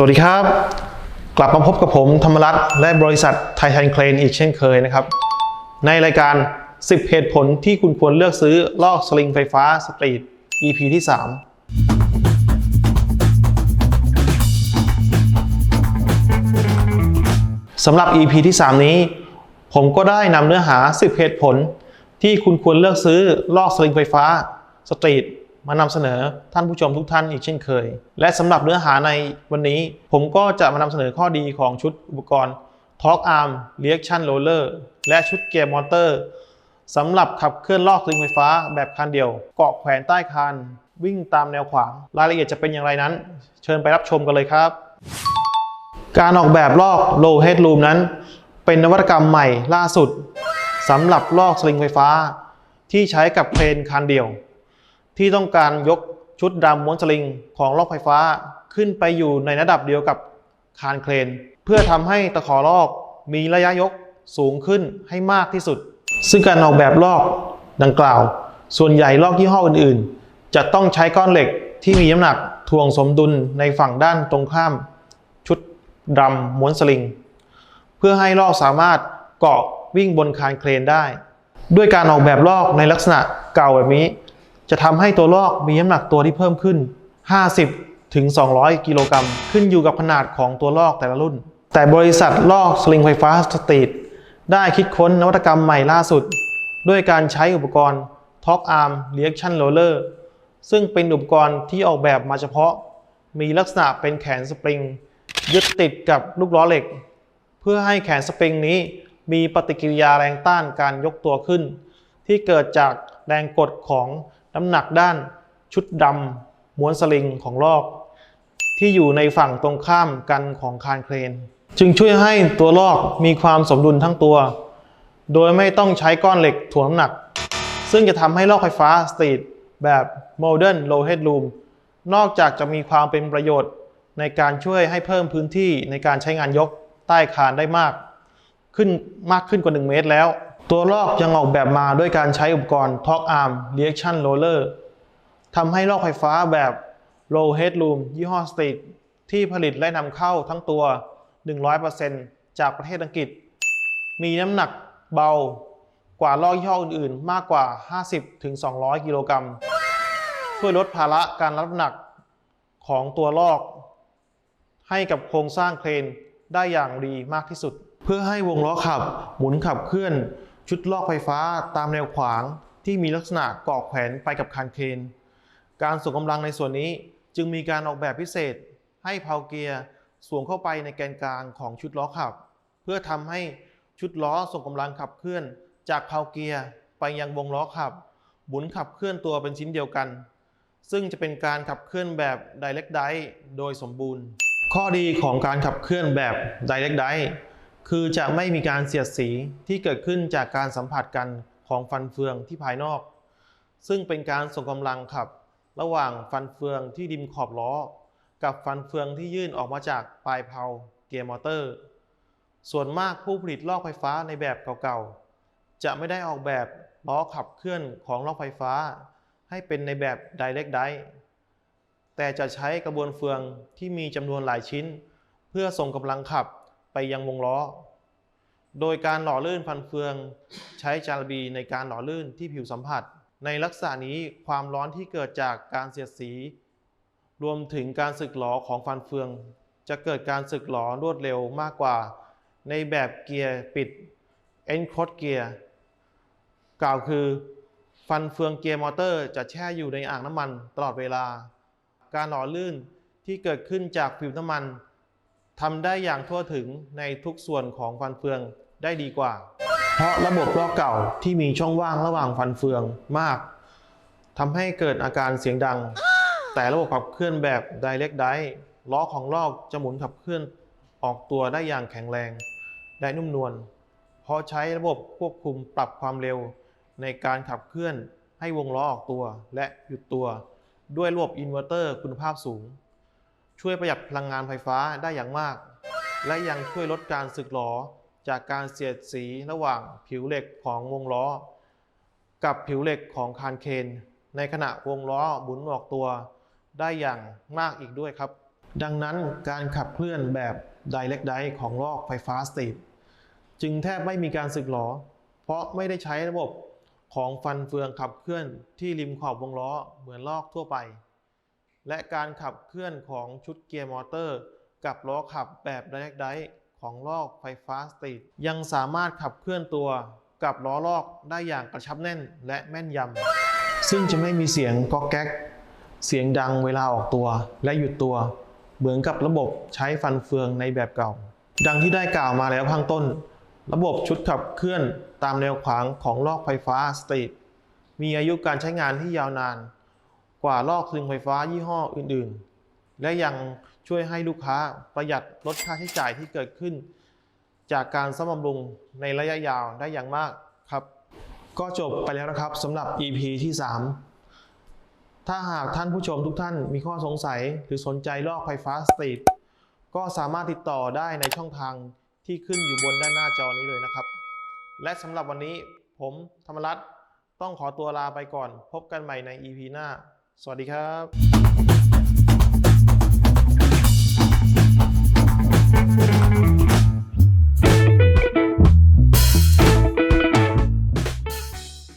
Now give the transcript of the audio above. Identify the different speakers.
Speaker 1: สวัสดีครับ กลับมาพบกับผมธรรมรัตน์และบริษัทไททันเคลนอีกเช่นเคยนะครับ ในรายการ 10 เหตุผลที่คุณควรเลือกซื้อลอกสลิงไฟฟ้าสตรีท EP ที่ 3 สำหรับ EP ที่ 3 นี้ ผมก็ได้นำเนื้อหา 10 เหตุผลที่คุณควรเลือกซื้อลอกสลิงไฟฟ้าสตรีท มานำเสนอท่านผู้ชมทุกท่านอีกเช่นเคย และสำหรับเนื้อหาในวันนี้ ผมก็จะมานำเสนอข้อดีของชุดอุปกรณ์ Torque Arm Reaction Roller และชุดเกียร์มอเตอร์สำหรับขับเคลื่อนลอกสลิงไฟฟ้าแบบคันเดียว เกาะแขวนใต้คานวิ่งตามแนวขวาง รายละเอียดจะเป็นอย่างไรนั้น เชิญไปรับชมกันเลยครับ การออกแบบลอก low head room นั้น เป็นนวัตกรรมใหม่ล่าสุดสำหรับลอกสลิงไฟฟ้า ที่ใช้กับเครนคันเดียว ที่ต้องการยกชุดดำม้วนสลิงของลอกไฟฟ้าขึ้นไปอยู่ในระดับเดียวกับคานเครน เพื่อทำให้ตะขอลอกมีระยะยกสูงขึ้นให้มากที่สุด ซึ่งการออกแบบลอกดังกล่าว ส่วนใหญ่ลอกยี่ห้ออื่นๆ จะต้องใช้ก้อนเหล็กที่มีน้ำหนักทวงสมดุลในฝั่งด้านตรงข้าม ชุดดำม้วนสลิง เพื่อให้ลอกสามารถเกาะวิ่งบนคานเครนได้ ด้วยการออกแบบลอกในลักษณะเก่าแบบนี้ จะทำให้ตัวลอกมีน้ำหนักตัวที่เพิ่มขึ้น 50 ถึง 200 กิโลกรัม ขึ้นอยู่กับขนาดของตัวลอกแต่ละรุ่น แต่บริษัทลอกสลิงไฟฟ้าสตรีทได้คิดค้นนวัตกรรมใหม่ล่าสุด ด้วยการใช้อุปกรณ์ Torque Arm Reaction Roller ซึ่งเป็นอุปกรณ์ที่ออกแบบมาเฉพาะ มีลักษณะเป็นแขนสปริง ยึดติดกับลูกล้อเหล็ก เพื่อให้แขนสปริงนี้มีปฏิกิริยาแรงต้านการยกตัวขึ้น ที่เกิดจากแรงกดของ น้ำหนักด้านชุดดำม้วนสลิงของลอก ที่อยู่ในฝั่งตรงข้ามกันของคานเครน จึงช่วยให้ตัวลอกมีความสมดุลทั้งตัว โดยไม่ต้องใช้ก้อนเหล็กถ่วงน้ำหนัก ซึ่งจะทำให้ลอกไฟฟ้าสตรีทแบบ Modern Low Head Room นอกจากจะมีความเป็นประโยชน์ในการช่วยให้เพิ่มพื้นที่ในการใช้งานยกใต้คานได้มาก ขึ้นมากขึ้นกว่า 1 เมตรแล้ว ตัวลอกยังออกแบบมาด้วยการใช้อุปกรณ์ Torque Arm Reaction Roller ทำให้ลอกไฟฟ้าแบบ Low Head Room ยี่ห้อ Street ที่ผลิตและนำเข้าทั้งตัว 100%จากประเทศอังกฤษ มีน้ำหนักเบากว่าลอกยี่ห้ออื่นๆ มากกว่า 50-200 กิโลกรัม ช่วยลดภาระการรับน้ำหนักของตัวลอก ให้กับโครงสร้างเครนได้อย่างดีมากที่สุด เพื่อให้วงล้อขับหมุนขับเคลื่อน ชุดลอกไฟฟ้าตามแนวขวางที่มีลักษณะเกาะแขวนไปกับคานเครน การส่งกำลังในส่วนนี้จึงมีการออกแบบพิเศษ ให้เพาเกียร์สวมเข้าไปในแกนกลางของชุดล้อขับ เพื่อทำให้ชุดล้อส่งกำลังขับเคลื่อน จากเพาเกียร์ไปยังวงล้อขับ หมุนขับเคลื่อนตัวเป็นชิ้นเดียวกัน ซึ่งจะเป็นการขับเคลื่อนแบบ Direct Drive โดยสมบูรณ์ ข้อดีของการขับเคลื่อนแบบ Direct Drive คือจะไม่มีการเสียดสีที่เกิดขึ้นจากการสัมผัสกันของฟันเฟืองที่ภายนอก ซึ่งเป็นการส่งกำลังขับ ระหว่างฟันเฟืองที่ดิมขอบล้อ กับฟันเฟืองที่ยื่นออกมาจากปลายเพลาเกียร์มอเตอร์ ส่วนมากผู้ผลิตลอกไฟฟ้าในแบบเก่าๆ จะไม่ได้ออกแบบล้อขับเคลื่อนของลอกไฟฟ้า ให้เป็นในแบบ Direct Drive แต่จะใช้กระบวนเฟืองที่มีจำนวนหลายชิ้น เพื่อส่งกำลังขับ ไปยังวงล้อ โดยการหล่อลื่นฟันเฟือง ใช้จาระบีในการหล่อลื่นที่ผิวสัมผัส ในลักษณะนี้ความร้อนที่เกิดจากการเสียดสี รวมถึงการสึกหลอของฟันเฟือง จะเกิดการสึกหลอรวดเร็วมากกว่า ในแบบเกียร์ปิด e n c o d e เกียร์กล่าวคือ ฟันเฟืองเกียร์มอเตอร์จะแช่อยู่ในอ่างน้ำมันตลอดเวลา การหล่อลื่นที่เกิดขึ้นจากผิวน้ำมัน ทำได้อย่างทั่วถึงในทุกส่วนของฟันเฟืองได้ดีกว่า เพราะระบบลอกเก่าที่มีช่องว่างระหว่างฟันเฟืองมากทำให้เกิดอาการเสียงดัง แต่ระบบขับเคลื่อนแบบ Direct Drive ล้อของลอกจะหมุนขับเคลื่อนออกตัวได้อย่างแข็งแรงและนุ่มนวลเพราะใช้ระบบควบคุมปรับความเร็ว ในการขับเคลื่อนให้วงล้อออกตัวและหยุดตัว ด้วยระบบอินเวอร์เตอร์คุณภาพสูง ช่วยประหยัดพลังงานไฟฟ้าได้อย่างมาก และยังช่วยลดการสึกหรอจากการเสียดสีระหว่างผิวเหล็กของวงล้อ กับผิวเหล็กของคานเคน ในขณะวงล้อหมุนออกตัว ได้อย่างมากอีกด้วยครับ ดังนั้นการขับเคลื่อนแบบ Direct Drive ของลอกไฟฟ้าสตรีทจึงแทบไม่มีการสึกหรอ เพราะไม่ได้ใช้ระบบของฟันเฟืองขับเคลื่อนที่ริมขอบวงล้อเหมือนลอกทั่วไป และการขับเคลื่อนของชุดเกียร์มอเตอร์ กับล้อขับแบบ Direct Drive ของลอกไฟฟ้าสตรีทยังสามารถขับเคลื่อนตัวกับล้อลอกได้อย่างกระชับแน่นและแม่นยำ ซึ่งจะไม่มีเสียงก๊อกแก๊ก เสียงดังเวลาออกตัวและหยุดตัว เหมือนกับระบบใช้ฟันเฟืองในแบบเก่า ดังที่ได้กล่าวมาแล้วข้างต้น ระบบชุดขับเคลื่อนตามแนวขวางของลอกไฟฟ้าสตรีทมีอายุการใช้งานที่ยาวนาน กว่าลอกสลิงไฟฟ้ายี่ห้ออื่นๆ และยังช่วยให้ลูกค้าประหยัดลดค่าใช้จ่ายที่เกิดขึ้น จากการซ่อมบำรุงในระยะยาวได้อย่างมากครับ ก็จบไปแล้วนะครับสำหรับ EP ที่ 3 ถ้าหากท่านผู้ชมทุกท่านมีข้อสงสัยหรือสนใจลอกไฟฟ้าสตรีทก็สามารถติดต่อได้ในช่องทางที่ขึ้นอยู่บนด้านหน้าจอนี้เลยนะครับ และสำหรับวันนี้ผมธรรมรัตน์ต้องขอตัวลาไปก่อน พบกันใหม่ใน EP หน้า สวัสดีครับ